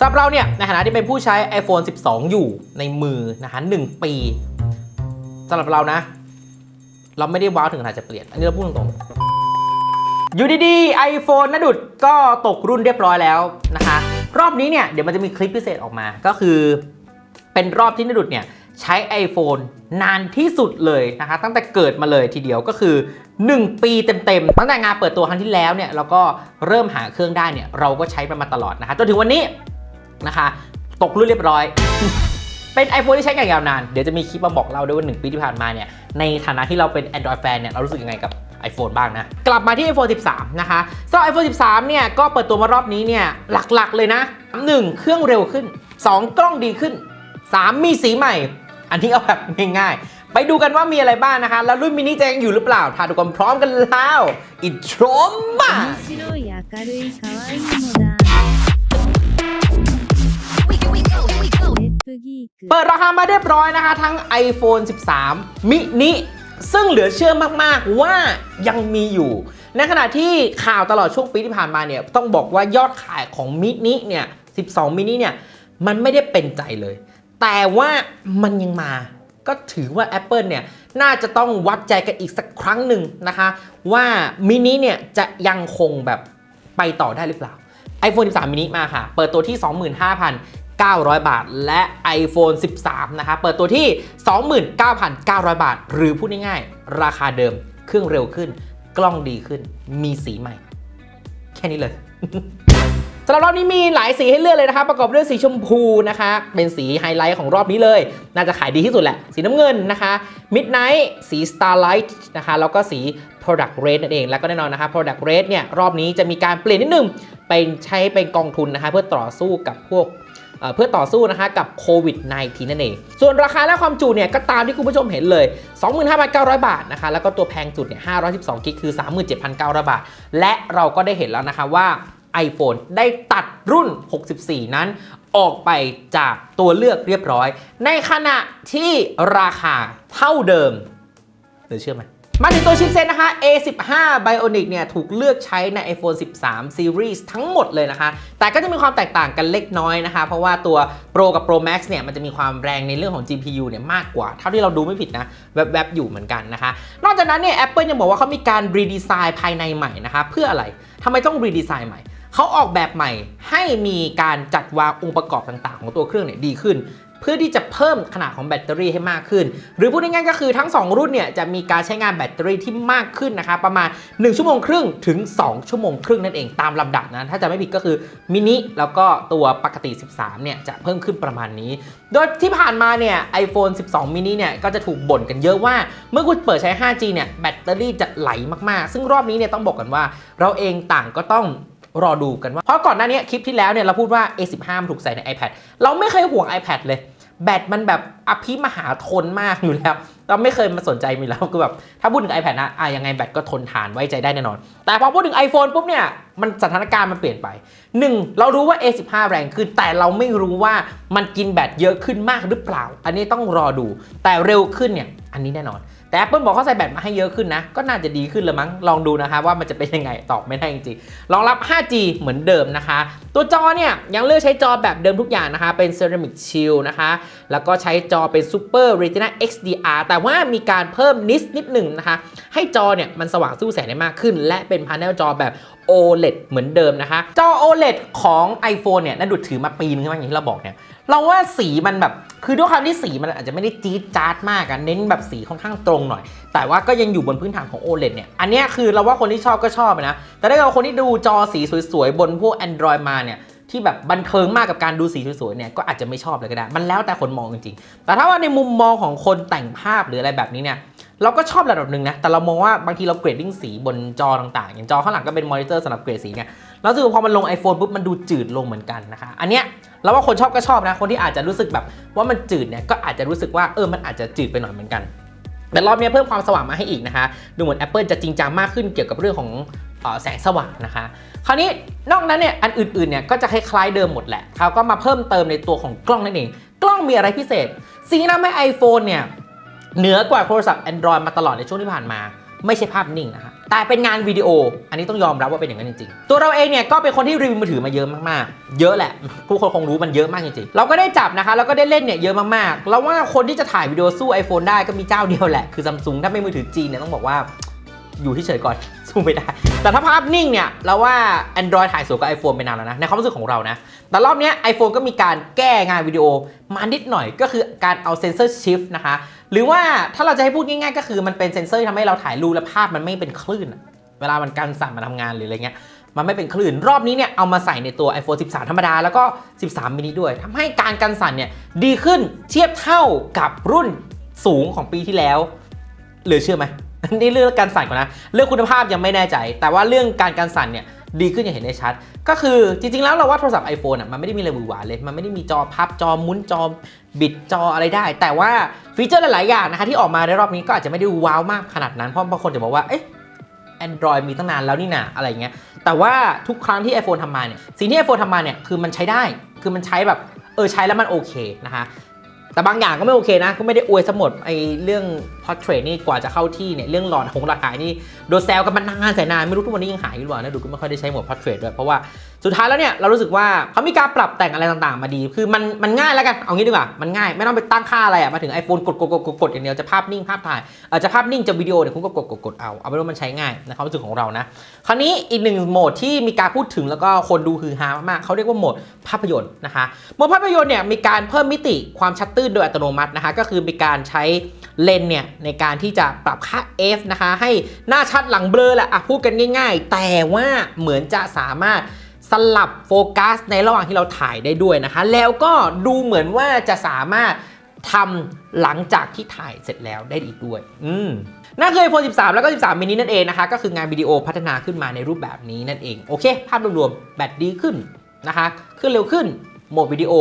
สำหรับเราเนี่ยในฐานะที่เป็นผู้ใช้ iPhone 12 อยู่ในมือนะคะ1ปีสำหรับเรานะ เราไม่ได้ว้าวถึงขนาดจะเปลี่ยน อันนี้เราพูดตรงๆ อยู่ดีๆ iPhone นะดุดก็ตกรุ่นเรียบร้อยแล้วนะคะ รอบนี้เนี่ยเดี๋ยวมันจะมีคลิปพิเศษออกมา ก็คือเป็นรอบที่นดุดเนี่ยใช้ iPhone นานที่สุดเลยนะคะ ตั้งแต่เกิดมาเลยทีเดียวก็คือ 1 ปีเต็มๆ ตั้งแต่งานเปิดตัวครั้งที่แล้วเนี่ยเราก็เริ่มหาเครื่องได้เนี่ยเราก็ใช้มันมาตลอดนะคะจนถึงวันนี้ นะคะ ตกรุ่นเรียบร้อย เป็น iPhone ที่ใช้อย่างยาวนาน เดี๋ยวจะมีคลิปมาบอกเราด้วยว่า 1 ปีที่ผ่านมาเนี่ย ในฐานะที่เราเป็น Android fan เนี่ย เรารู้สึกยังไงกับ iPhone บ้างนะ กลับมาที่ iPhone 13 นะคะสำหรับ iPhone 13 เนี่ย ก็เปิดตัวมารอบนี้เนี่ย หลักๆเลยนะ 1. เครื่องเร็วขึ้น 2. กล้องดีขึ้น 3. มีสีใหม่ อันนี้เอาแบบง่ายๆ ไปดูกันว่ามีอะไรบ้างนะคะ แล้วรุ่นมินิจะยังอยู่หรือเปล่าถ้าดูกันพร้อมกันแล้วอินโทรมา ปิดราคามาเรียบร้อยนะคะ ทั้ง iPhone 13มินิซึ่งเหลือเชื่อมากๆว่ายังมีอยู่ ในขณะที่ข่าวตลอดช่วงปีที่ผ่านมาเนี่ยต้องบอกว่ายอดขายของมินิเนี่ย 12 มินิเนี่ย มันไม่ได้เป็นใจเลย แต่ว่ามันยังมาก็ถือว่า Apple เนี่ย น่าจะต้องวัดใจกันอีกสักครั้งหนึ่งนะคะ ว่ามินิเนี่ย จะยังคงแบบไปต่อได้หรือเปล่า iPhone 13 mini มาค่ะ เปิดตัวที่ 25,900 บาท และ iPhone 13 นะคะเปิดตัวที่ 29,900 บาท หรือพูดง่ายๆ ราคาเดิม เครื่องเร็วขึ้น กล้องดีขึ้น มีสีใหม่ แค่นี้เลยสำหรับรอบนี้มีหลายสีให้เลือกเลยนะคะประกอบด้วยสีชมพูนะคะ เป็นสีไฮไลท์ของรอบนี้เลย น่าจะขายดีที่สุดแหละ สีน้ำเงินนะคะ Midnight สี Starlight นะคะ แล้วก็สี Product Red นั่นเอง แล้วก็แน่นอนนะคะ Product Red เนี่ย รอบนี้จะมีการเปลี่ยนนิดนึงเป็นใช้เป็นกองทุนนะคะ เพื่อต่อสู้กับพวก เพื่อต่อสู้นะคะกับโควิด -19 นั่นเอง ส่วนราคาและความจุเนี่ยก็ตามที่คุณผู้ชมเห็นเลย 25,900 บาทนะคะแล้วก็ตัวแพงสุดเนี่ย512กิกคือ 37,900 บาท และเราก็ได้เห็นแล้วนะคะว่า iPhone ได้ตัดรุ่น 64 นั้นออกไปจากตัวเลือกเรียบร้อย ในขณะที่ราคาเท่าเดิมหรือเชื่อไหม มาถึงตัวชิปเซตนะคะ A15 Bionic เนี่ยถูกเลือกใช้ใน iPhone 13 Series ทั้งหมดเลยนะคะ แต่ก็จะมีความแตกต่างกันเล็กน้อยนะคะ เพราะว่าตัว Pro กับ Pro Max เนี่ยมันจะมีความแรงในเรื่องของ GPU เนี่ยมากกว่า เท่าที่เราดูไม่ผิดนะ แวบๆ อยู่เหมือนกันนะคะ นอกจากนั้นเนี่ย Apple ยังบอกว่าเขามีการรีดีไซน์ภายในใหม่นะคะ เพื่ออะไรทำไมต้องรีดีไซน์ใหม่เขาออกแบบใหม่ให้มีการจัดวางองค์ประกอบต่างๆ ของตัวเครื่องเนี่ยดีขึ้น เพื่อที่จะเพิ่มขนาดของแบตเตอรี่ให้มากขึ้น หรือพูดง่ายๆก็คือทั้ง 2 รุ่นเนี่ยจะมีการใช้งานแบตเตอรี่ที่มากขึ้นนะคะประมาณ 1 ชั่วโมงครึ่งถึง 2 ชั่วโมงครึ่งนั่นเองตามลำดับนะถ้าจะไม่ผิดก็คือมินิแล้วก็ตัวปกติ 13 เนี่ยจะเพิ่มขึ้นประมาณนี้ โดยที่ผ่านมาเนี่ย iPhone 12 mini เนี่ยก็จะถูกบ่นกันเยอะว่า เมื่อคุณเปิดใช้ 5G เนี่ยแบตเตอรี่จะไหลมากๆ ซึ่งรอบนี้เนี่ยต้องบอกกันว่า เราเองต่างก็ต้อง รอดูกันว่า เพราะก่อนหน้านี้คลิปที่แล้วเนี่ยเราพูดว่า A15 มันถูกใส่ใน iPad เราไม่เคยห่วง iPad เลย แบตมันแบบอภิมหาทนมากอยู่แล้ว เราไม่เคยมาสนใจมีแล้วคือแบบถ้าพูดถึง iPad นะอะยังไงแบตก็ทนทานไว้ใจได้แน่นอน แต่พอพูดถึง iPhone ปุ๊บเนี่ยมันสถานการณ์มันเปลี่ยนไป 1. เรารู้ว่า A15 แรงขึ้น แต่เราไม่รู้ว่ามันกินแบตเยอะขึ้นมากหรือเปล่า อันนี้ต้องรอดูแต่เร็วขึ้นเนี่ยอันนี้แน่นอน แต่ Apple บอกเขาใส่แบตมาให้เยอะขึ้นนะ ก็น่าจะดีขึ้นละมั้ง ลองดูนะคะว่ามันจะเป็นยังไง ตอบไม่ได้จริงๆ รองรับ 5G เหมือนเดิมนะคะ ตัวจอเนี่ยยังเลือกใช้จอแบบเดิมทุกอย่างนะคะ เป็นเซรามิกชิลนะคะ แล้วก็ใช้จอเป็น Super Retina XDR แต่ว่ามีการเพิ่มนิดนิดหนึ่งนะคะ ให้จอเนี่ยมันสว่างสู้แสงได้มากขึ้น และเป็นพาเนลจอแบบ OLED เหมือนเดิมนะคะ จอ OLED ของ iPhone เนี่ยนั่นดูดถือมาปีนึงใช่ไหมอย่างที่เราบอกเนี่ย เราว่าสีมันแบบ คือด้วยความที่สีมันอาจจะไม่ได้จี๊ดจ๊าดมากอะเน้นแบบสีค่อนข้างตรงหน่อย แต่ว่าก็ยังอยู่บนพื้นฐานของ OLED เนี่ย อันนี้คือเราว่าคนที่ชอบก็ชอบนะ แต่ถ้าเกิดคนที่ดูจอสีสวยๆ บนพวก Android มาเนี่ยที่แบบบันเทิงมากกับการดูสีสวยๆเนี่ยก็อาจจะไม่ชอบเลยก็ได้ มันแล้วแต่คนมองจริงๆ แต่ถ้าว่าในมุมมองของคนแต่งภาพหรืออะไรแบบนี้เนี่ย เราก็ชอบระดับหนึ่งนะ แต่เรามองว่าบางทีเราเกรดดิ้งสีบนจอต่างๆ อย่างจอข้างหลังก็เป็นมอนิเตอร์สำหรับเกรดสีเนี่ยแล้วรู้สึกว่าพอมันลง iPhone ปุ๊บมันดูจืดลงเหมือนกันนะคะ อันเนี้ยเราว่าคนชอบก็ชอบนะ คนที่อาจจะรู้สึกแบบว่ามันจืดเนี่ยก็อาจจะรู้สึกว่าเออ มันอาจจะจืดไปหน่อยเหมือนกัน แต่รอบนี้เพิ่มความสว่างมาให้อีกนะคะ ดูเหมือน Apple จะจริงจังมากขึ้นเกี่ยวกับเรื่องของออแสงสว่างนะคะ คราวนี้นอกนั้นเนี่ยอันอื่นๆเนี่ยก็จะคล้ายๆเดิมหมดแหละเขาก็มาเพิ่มเติมในตัวของกล้องนั่นเอง กล้องมีอะไรพิเศษสิ่งที่ทำให้ iPhone เนี่ย เหนือกว่าโทรศัพท์ Android มาตลอดในช่วงที่ผ่านมา ไม่ใช่ภาพนิ่งนะฮะแต่เป็นงานวิดีโอ อันนี้ต้องยอมรับว่าเป็นอย่างนั้นจริงๆ ตัวเราเองเนี่ยก็เป็นคนที่รีวิวมือถือมาเยอะมากๆ เยอะแหละผู้คนคงรู้มันเยอะมากจริงๆ เราก็ได้จับนะคะ แล้วก็ได้เล่นเนี่ยเยอะมากๆ แล้วว่าคนที่จะถ่ายวิดีโอสู้ iPhone ได้ก็มีเจ้าเดียวแหละ คือซัมซุงถ้าไม่มือถือจีนเนี่ยต้องบอกว่าอยู่ที่เฉยก่อนสู้ไม่ได้ แต่ถ้าภาพนิ่งเนี่ยเราว่า Android ถ่ายสวยกว่า iPhone ไปนานแล้วนะ ในความรู้สึกของเรานะ แต่รอบนี้ iPhone ก็มีการแก้งานวิดีโอมานิดหน่อยก็คือการเอาเซนเซอร์ชิฟนะคะ หรือว่าถ้าเราจะให้พูดง่ายๆ ก็คือมันเป็นเซนเซอร์ทำให้เราถ่ายรูปและภาพมันไม่เป็นคลื่น เวลามันการสั่นมาทำงานหรืออะไรเงี้ยมันไม่เป็นคลื่น รอบนี้เนี่ยเอามาใส่ในตัว iPhone 13 ธรรมดา แล้วก็ 13 มินิด้วยทำให้การกันสั่นเนี่ยดีขึ้นเทียบเท่ากับรุ่นสูงของปีที่แล้วเหลือเชื่อไหมนี่เรื่องการสั่นก่อนนะ เรื่องคุณภาพยังไม่แน่ใจ แต่ว่าเรื่องการการสั่นเนี่ย ดีขึ้นอย่างเห็นได้ชัด ก็คือจริง ๆ แล้วเราว่าโทรศัพท์ iPhone อะมันไม่ได้มีอะไรหวือหวาเลย มันไม่ได้มีจอพับจอมุนจอบิดจออะไรได้ แต่ว่าฟีเจอร์หลาย ๆ อย่างนะคะที่ออกมาในรอบนี้ก็อาจจะไม่ได้ว้าวมากขนาดนั้นเพราะบางคนจะบอกว่าเอ๊ะ Android มีตั้งนานแล้วนี่นาอะไรเงี้ยแต่ว่าทุกครั้งที่ iPhone ทำมาเนี่ยสิ่งที่ iPhone ทำมาเนี่ยคือมันใช้ได้คือมันใช้แบบเออใช้แล้วมันโอเคนะคะ แต่บางอย่างก็ไม่โอเคนะก็ไม่ได้อวยสมดไอเรื่อง portrait นี่กว่าจะเข้าที่เนี่ยเรื่องหลอดหงหลอดหายนี่โดนแซวกันมานานแสนนานไม่รู้ทุกวันนี้ยังหายอยู่หรือเปล่านะดูก็ไม่ค่อยได้ใช้โหมด portrait ด้วยเพราะว่าสุดท้ายแล้วเนี่ยเรารู้สึกว่าเขามีการปรับแต่งอะไรต่างๆ มาดี คือมันมันง่ายแล้วกันเอางี้ดีกว่ามันง่ายไม่ต้องไปตั้งค่าอะไรอะมาถึง iPhone กดกดกดกดกดอย่างเดียวจะภาพนิ่งภาพถ่ายออจจะภาพนิ่งจะวิดีโอเนี่ยคุณก็กดกดกดเอาเอาเป็นว่ามันใช้ง่ายในความรู้สึกของเรานะคราวนี้อีกหนึ่งโหมดที่มีการพูดถึงแล้วก็คนดูฮือฮามากๆเขาเรียกว่าโหมดภาพยนตร์นะคะโหมดภาพยนตร์เนี่ยมีการเพิ่มมิติความชัดตื้นโดยอัตโนมัตินะคะ ก็คือมีการใช้เลนเนี่ยในการที่จะปรับค่า f นะคะ ให้หน้าชัดหลังเบลอแหละอะพูดกันง่าย ๆ แต่ว่าเหมือนจะสามารถสลับโฟกัสในระหว่างที่เราถ่ายได้ด้วยนะคะ แล้วก็ดูเหมือนว่าจะสามารถทำหลังจากที่ถ่ายเสร็จแล้วได้อีกด้วย อืมนั่นคือ iPhone 13 แล้วก็ 13 mini นั่นเองนะคะ ก็คืองานวิดีโอพัฒนาขึ้นมาในรูปแบบนี้นั่นเอง โอเค ภาพรวมๆ แบตดีขึ้นนะคะ ขึ้นเร็วขึ้น โหมดวิดีโอ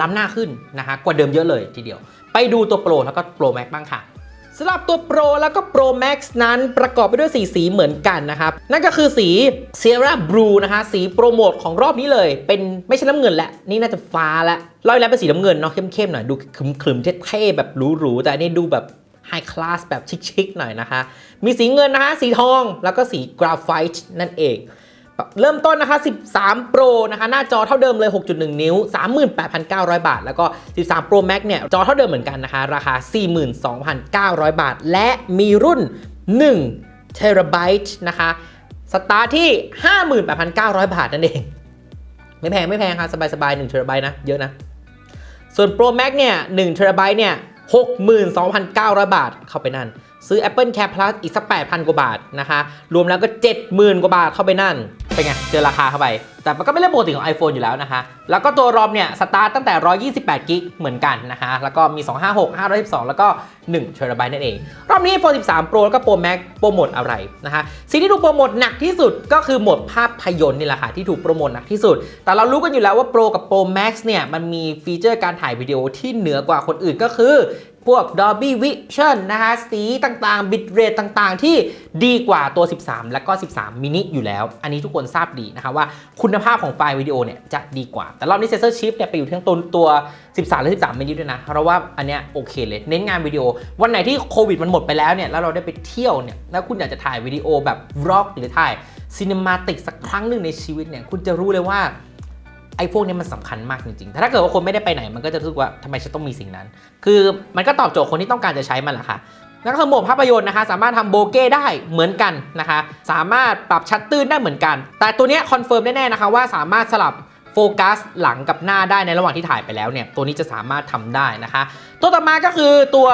ล้ำหน้าขึ้นนะคะกว่าเดิมเยอะเลยทีเดียว ไปดูตัวโปรแล้วก็โปรแม็กบ้างค่ะสำหรับตัว Pro แล้วก็ Pro Max นั้นประกอบไปด้วยสีสีเหมือนกันนะครับ นั่นก็คือสี Sierra Blue นะคะสีโปรโมทของรอบนี้เลย เป็นไม่ใช่น้ำเงินแล้วนี่น่าจะฟ้าล้วรอบที่แล้วเป็นสีน้ำเงินเนาะเข้มๆหน่อยดูขรึมๆเท่ๆแบบหรูๆแต่อันนี้ดูแบบไฮคลาสแบบชิคๆหน่อยนะคะ มีสีเงินนะคะสีทองแล้วก็สีกราไฟต์นั่นเอง เริ่มต้นนะคะ 13 Pro นะคะ หน้าจอเท่าเดิมเลย 6.1 นิ้ว 38,900 บาท แล้วก็ 13 Pro Max เนี่ย จอเท่าเดิมเหมือนกันนะคะ ราคา 42,900 บาท และมีรุ่น1 t b นะคะ สตาร์ทที่ 58,900 บาทนั่นเอง ไม่แพง ไม่แพงค่ะ สบายๆ1 t b นะ เยอะนะ ส่วน Pro Max เนี่ย1 t b เนี่ย 62,900 บาท เข้าไปนั่น ซื้อ Apple Care Plus อีกสัก 8,000 กว่าบาทนะคะ รวมแล้วก็ 70,000 กว่าบาทเข้าไปนั่น เป็นไง เจอราคาเข้าไป แต่มันก็ไม่เรื่องปกติของ iPhone อยู่แล้วนะคะ แล้วก็ตัวรอมเนี่ย สตาร์ตตั้งแต่ 128กิกเหมือนกันนะคะ แล้วก็มี 256 512 แล้วก็1 t b นั่นเอง รอบนี้ iPhone 13 Pro แล้วก็ Pro Max โปรโมทอะไรนะคะ สิ่งที่ถูกโปรโมทหนักที่สุดก็คือโหมดภาพยนตร์นี่แหละค่ะที่ถูกโปรโมทหนักที่สุด แต่เรารู้กันอยู่แล้วว่า Pro กับ Pro Max เนี่ยมันมีฟีเจอร์การถ่ายวิดีโอที่เหนือกว่าคนอื่นก็คือ พวก Dolby Vision นะคะสีต่างๆ bit rate ต่างๆ ที่ดีกว่าตัว 13 และก็ 13 mini อยู่แล้ว อันนี้ทุกคนทราบดีนะคะว่าคุณภาพของไฟล์วิดีโอเนี่ยจะดีกว่า แต่รอบนี้เซนเซอร์ชิปเนี่ยไปอยู่ทั้งตัวตัว 13 และ 13 mini ด้วยนะ เพราะว่าอันเนี้ยโอเคเลย เน้นงานวิดีโอ วันไหนที่โควิดมันหมดไปแล้วเนี่ย แล้วเราได้ไปเที่ยวเนี่ย แล้วคุณอยากจะถ่ายวิดีโอแบบร็อกหรือถ่ายซีนิมาติกสักครั้งหนึ่งในชีวิตเนี่ย คุณจะรู้เลยว่า ไอ้พวกนี้มันสำคัญมากจริงๆ ถ้าเกิดว่าคนไม่ได้ไปไหนมันก็จะรู้สึกว่าทำไมฉันต้องมีสิ่งนั้น คือมันก็ตอบโจทย์คนที่ต้องการจะใช้มันแหละค่ะนั่นก็คือโหมดภาพยนตร์นะคะ สามารถทำโบเก้ได้เหมือนกันนะคะ สามารถปรับชัดตื้นได้เหมือนกัน แต่ตัวนี้คอนเฟิร์มแน่ๆนะคะว่าสามารถสลับโฟกัสหลังกับหน้าได้ในระหว่างที่ถ่ายไปแล้วเนี่ย ตัวนี้จะสามารถทำได้นะคะ ตัวต่อมาก็คือตัว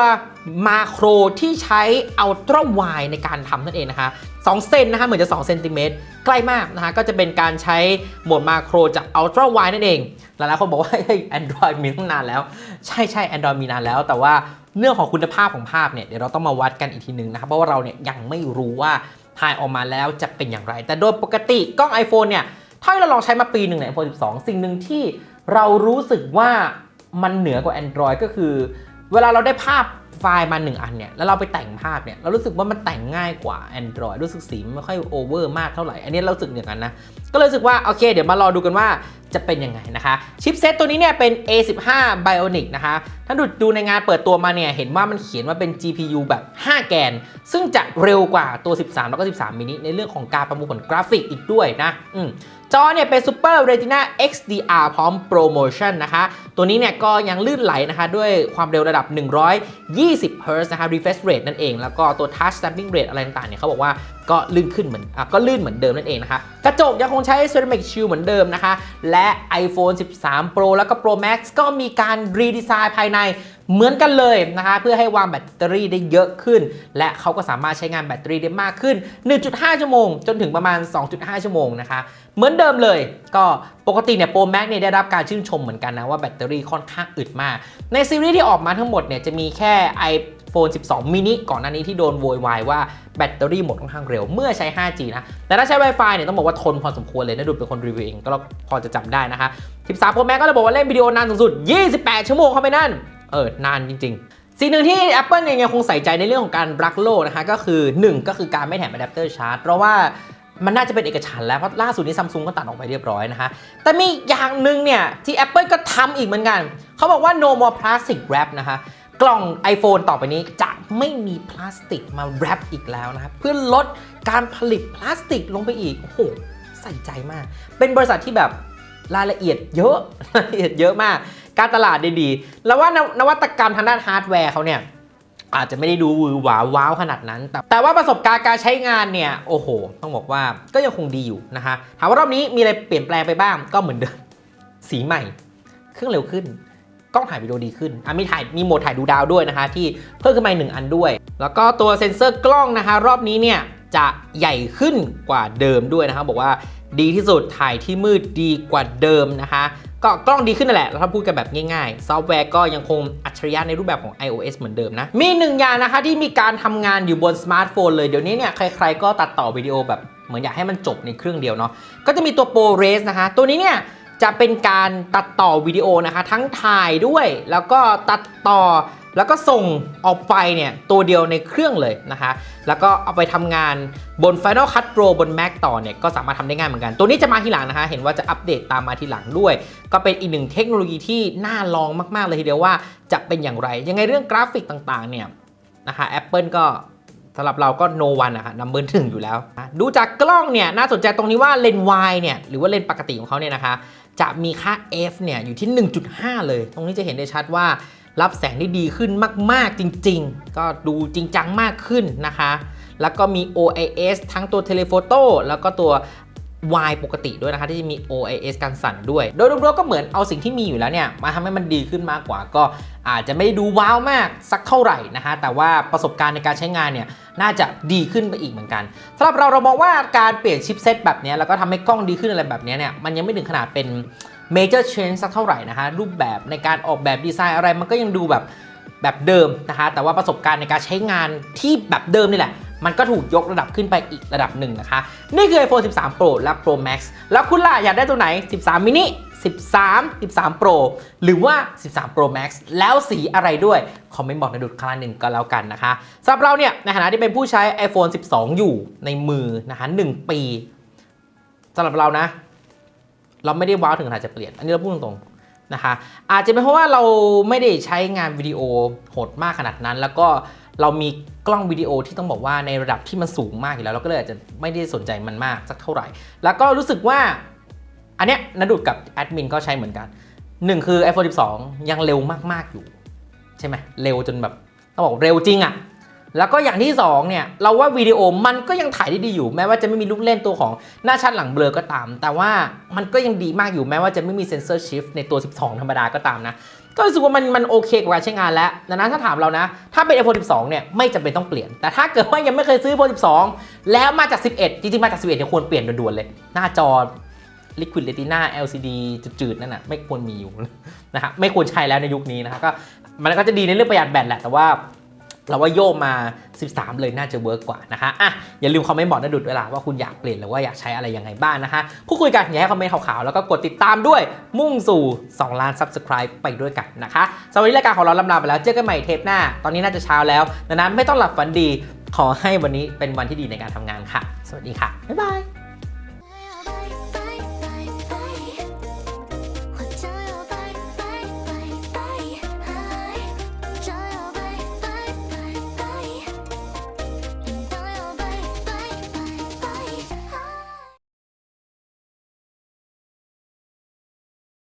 มาโครที่ใช้อัลตร้าไวในการทำนั่นเองนะคะ 2เซนนะคะเหมือนจะ2เซนติเมตรใกล้มากนะคะก็จะเป็นการใช้โหมดมาโครจากอัลตร้าไวนั่นเอง หลายๆคนบอกว่าเฮ้ยแอนดรอยมีตั้งนานแล้ว ใช่ใช่ Android มีนานแล้ว แต่ว่าเรื่องของคุณภาพของภาพเนี่ยเดี๋ยวเราต้องมาวัดกันอีกทีนึงนะครับเพราะว่าเราเนี่ยยังไม่รู้ว่าถ่ายออกมาแล้วจะเป็นอย่างไร แต่โดยปกติกล้อง iPhone เนี่ยถ้าเราลองใช้มาปีหนึ่งใน iPhone 12 สิ่งหนึ่งที่เรารู้สึกว่ามันเหนือกว่า Android ก็คือ เวลาเราได้ภาพ ไฟล์มาหนึ่งอันเนี่ยแล้วเราไปแต่งภาพเนี่ยเรารู้สึกว่ามันแต่งง่ายกว่า Android รู้สึกสีไม่ค่อยโอเวอร์มากเท่าไหร่ อันนี้เราสึกอย่างนั้นนะ ก็เลยรู้สึกว่า โอเค เดี๋ยวมารอดูกันว่าจะเป็นยังไงนะคะ ชิปเซตตัวนี้เนี่ยเป็น A15 Bionic นะคะถ้านดูดูในงานเปิดตัวมาเนี่ยเห็นว่ามันเขียนว่าเป็น GPU แบบ 5 แกน ซึ่งจะเร็วกว่าตัว 13 แล้วก็ 13 มินิในเรื่องของการประมวลผลกราฟิกอีกด้วยนะอืม จอเนี่ยเป็น Super Retina XDR พร้อมโปรโมชั่นนะคะ ตัวนี้เนี่ยก็ยังลื่นไหลนะคะ ด้วยความเร็วระดับ 120 Hz นะคะ refresh rate นั่นเอง แล้วก็ตัว touch sampling rate อะไรต่างๆเนี่ยเขาบอกว่าก็ลื่นขึ้นเหมือนอก็ลื่นเหมือนเดิมนั่นเองนะคะ กระจกยังคงใช้ ceramic shield เหมือนเดิมนะคะ และ iPhone 13 Pro แล้วก็ Pro Max ก็มีการรีดีไซน์ภายใน เหมือนกันเลยนะคะเพื่อให้วางแบตเตอรี่ได้เยอะขึ้น และเขาก็สามารถใช้งานแบตเตอรี่ได้มากขึ้น 1.5 ชั่วโมง จนถึงประมาณ 2.5 ชั่วโมงนะคะ เหมือนเดิมเลย ก็ปกติเนี่ย Pro Max เนี่ยได้รับการชื่นชมเหมือนกันนะว่าแบตเตอรี่ค่อนข้างอึดมาก ในซีรีส์ที่ออกมาทั้งหมดเนี่ยจะมีแค่ iPhone 12 mini ก่อนหน้านี้ที่โดนโวยวายว่าแบตเตอรี่หมดค่อนข้างเร็วเมื่อใช้ 5G นะ แต่ถ้าใช้ Wi-Fi เนี่ยต้องบอกว่าทนพอสมควรเลยนะดูเป็นคนรีวิวเองก็พอจะจำได้นะคะ 13 Pro Max ก็เลยบอกว่าเล่นวิดีโอนานสูงสุด 28 ชั่วโมงเข้าไปนั่น เออนานจริงๆ สิ่งหนึ่งที่ Apple เนี่ยยังคงใส่ใจในเรื่องของการรักโลกนะคะก็คือ 1 ก็คือการไม่แถมอะแดปเตอร์ชาร์จเพราะว่ามันน่าจะเป็นเอกฉันแล้วเพราะล่าสุดนี้ซัมซุงก็ตัดออกไปเรียบร้อยนะคะ แต่มีอย่างหนึ่งเนี่ย ที่ Apple ก็ทำอีกเหมือนกัน เขาบอกว่า no more plastic wrap นะคะ กล่อง iPhone ต่อไปนี้จะไม่มีพลาสติกมาแรปอีกแล้วนะครับ เพื่อลดการผลิตพลาสติกลงไปอีก โอ้โห ใส่ใจมาก เป็นบริษัทที่แบบรายละเอียดเยอะรายละเอียดเยอะมาก การตลาดดีๆแล้วว่านวัตกรรมทางด้านฮาร์ดแวร์เขาเนี่ยอาจจะไม่ได้ดูวือหวาว้าวขนาดนั้น แต่แต่ว่าประสบการณ์การใช้งานเนี่ย โอ้โห ต้องบอกว่าก็ยังคงดีอยู่นะคะถามว่ารอบนี้มีอะไรเปลี่ยนแปลงไปบ้างก็เหมือนเดิมสีใหม่ เครื่องเร็วขึ้น กล้องถ่ายวิดีโอดีขึ้นอะมีถ่ายมีโหมดถ่ายดูดาวด้วยนะคะ ที่เพิ่มขึ้นมาหนึ่งอันด้วย แล้วก็ตัวเซ็นเซอร์กล้องนะคะ รอบนี้เนี่ยจะใหญ่ขึ้นกว่าเดิมด้วยนะคะบอกว่าดีที่สุดถ่ายที่มืดดีกว่าเดิมนะคะ ก็กล้องดีขึ้นนั่นแหละถ้าพูดกันแบบง่ายๆ ซอฟต์แวร์ก็ยังคงอัจฉริยะในรูปแบบของ iOS เหมือนเดิมนะ มีหนึ่งอย่างนะคะที่มีการทำงานอยู่บนสมาร์ทโฟนเลยเดี๋ยวนี้เนี่ยใครๆก็ตัดต่อวิดีโอแบบเหมือนอยากให้มันจบในเครื่องเดียวเนาะก็จะมีตัว ProRes นะคะ ตัวนี้เนี่ยจะเป็นการตัดต่อวิดีโอนะคะ ทั้งถ่ายด้วย แล้วก็ตัดต่อ แล้วก็ส่งออกไปเนี่ยตัวเดียวในเครื่องเลยนะคะแล้วก็เอาไปทำงานบน Final Cut Pro บน Mac ต่อเนี่ยก็สามารถทำได้ง่ายเหมือนกัน ตัวนี้จะมาทีหลังนะคะ เห็นว่าจะอัปเดตตามมาทีหลังด้วย ก็เป็นอีกหนึ่งเทคโนโลยีที่น่าลองมาก ๆ เลยทีเดียวว่าจะเป็นอย่างไร ยังไงเรื่องกราฟิกต่าง ๆ เนี่ยนะคะ Apple ก็สำหรับเราก็ no one นะคะนัมเบอร์หนึ่งอยู่แล้ว ดูจากกล้องเนี่ยน่าสนใจตรงนี้ว่าเลนส์ wide เนี่ยหรือว่าเลนส์ปกติของเขาเนี่ยนะคะ จะมีค่า f เนี่ยอยู่ที่ 1.5 เลย ตรงนี้จะเห็นได้ชัดว่า รับแสงได้ดีขึ้นมาก ๆ จริง ๆ ก็ดูจริงจังมากขึ้นนะคะ แล้วก็มี OIS ทั้งตัวเทเลโฟโต้แล้วก็ตัว Y ปกติด้วยนะคะ ที่จะมี OIS การสั่นด้วย โดยรวมๆก็เหมือนเอาสิ่งที่มีอยู่แล้วเนี่ย มาทำให้มันดีขึ้นมากกว่า ก็อาจจะไม่ดูว้าวมากสักเท่าไหร่นะคะ แต่ว่าประสบการณ์ในการใช้งานเนี่ยน่าจะดีขึ้นไปอีกเหมือนกันสำหรับเราเรามองว่าการเปลี่ยนชิปเซตแบบนี้แล้วก็ทำให้กล้องดีขึ้นอะไรแบบนี้เนี่ยมันยังไม่ถึงขนาดเป็น major change สักเท่าไหร่นะคะรูปแบบในการออกแบบดีไซน์อะไรมันก็ยังดูแบบแบบเดิมนะคะแต่ว่าประสบการณ์ในการใช้งานที่แบบเดิมนี่แหละ มันก็ถูกยกระดับขึ้นไปอีกระดับหนึ่งนะคะ นี่คือ iPhone 13 Pro และ Pro Max แล้วคุณล่ะอยากได้ตัวไหน 13 mini 13 13 Pro หรือว่า 13 Pro Max แล้วสีอะไรด้วย คอมเมนต์บอกในดูคลาหนึ่งก็แล้วกันนะคะสำหรับเราเนี่ย ในฐานะที่เป็นผู้ใช้ iPhone 12 อยู่ในมือนะคะ1ปีสำหรับเรานะ เราไม่ได้ว้าวถึงขนาดจะเปลี่ยน อันนี้เราพูดตรงๆนะคะ อาจจะเป็นเพราะว่าเราไม่ได้ใช้งานวิดีโอโหดมากขนาดนั้น แล้วก็เรามีกล้องวิดีโอที่ต้องบอกว่าในระดับที่มันสูงมากอยู่แล้ว เราก็เลยอาจจะไม่ได้สนใจมันมากสักเท่าไหร่ แล้วก็รู้สึกว่าอันเนี้ยนดุดกับแอดมินก็ใช้เหมือนกันหนึ่งคือ iPhone 12 ยังเร็วมาก ๆ อยู่ ใช่ไหมเร็วจนแบบต้องบอกเร็วจริงอะ แล้วก็อย่างที่2เนี่ยเราว่าวิดีโอมันก็ยังถ่ายได้ดีอยู่ แม้ว่าจะไม่มีลูกเล่นตัวของหน้าชัดหลังเบลอก็ตาม แต่ว่ามันก็ยังดีมากอยู่แม้ว่าจะไม่มีเซนเซอร์ชิฟในตัว 12 ธรรมดาก็ตามนะ ก็รู้สึกว่ามันมันโอเคกับการใช้งานแล้วดังนั้นถ้าถามเรานะ ถ้าเป็น iPhone 12 เนี่ยไม่จำเป็นต้องเปลี่ยน แต่ถ้าเกิดว่ายังไม่เคยซื้อ iPhone 12 แล้วมาจาก 11 จริงๆ มาจาก 11เนี่ยควรเปลี่ยนด่วนๆเลย หน้าจอ Liquid Retina LCD จืดๆนั่นน่ะไม่ควรมีอยู่นะฮะไม่ควรใช้แล้วในยุคนี้นะฮะก็มันก็จะดีในเรื่องประหยัดแบตแหละแต่ว่า เราว่าโยกมา 13 เลยน่าจะเวิร์กกว่านะคะอะอย่าลืมคอมเมนต์บอกนะดุดเวลาว่าคุณอยากเปลี่ยนหรือว่าอยากใช้อะไรยังไงบ้างนะคะพูดคุยกันอย่าให้คอมเมนต์ขาวๆ แล้วก็กดติดตามด้วยมุ่งสู่ 2 ล้าน Subscribe ไปด้วยกันนะคะสำหรับวันนี้รายการของเราลำลาไปแล้วเจอกันใหม่เทปหน้า ตอนนี้น่าจะเช้าแล้วดังนั้นไม่ต้องหลับฝันดี ขอให้วันนี้เป็นวันที่ดีในการทำงานค่ะ สวัสดีค่ะบ๊ายบาย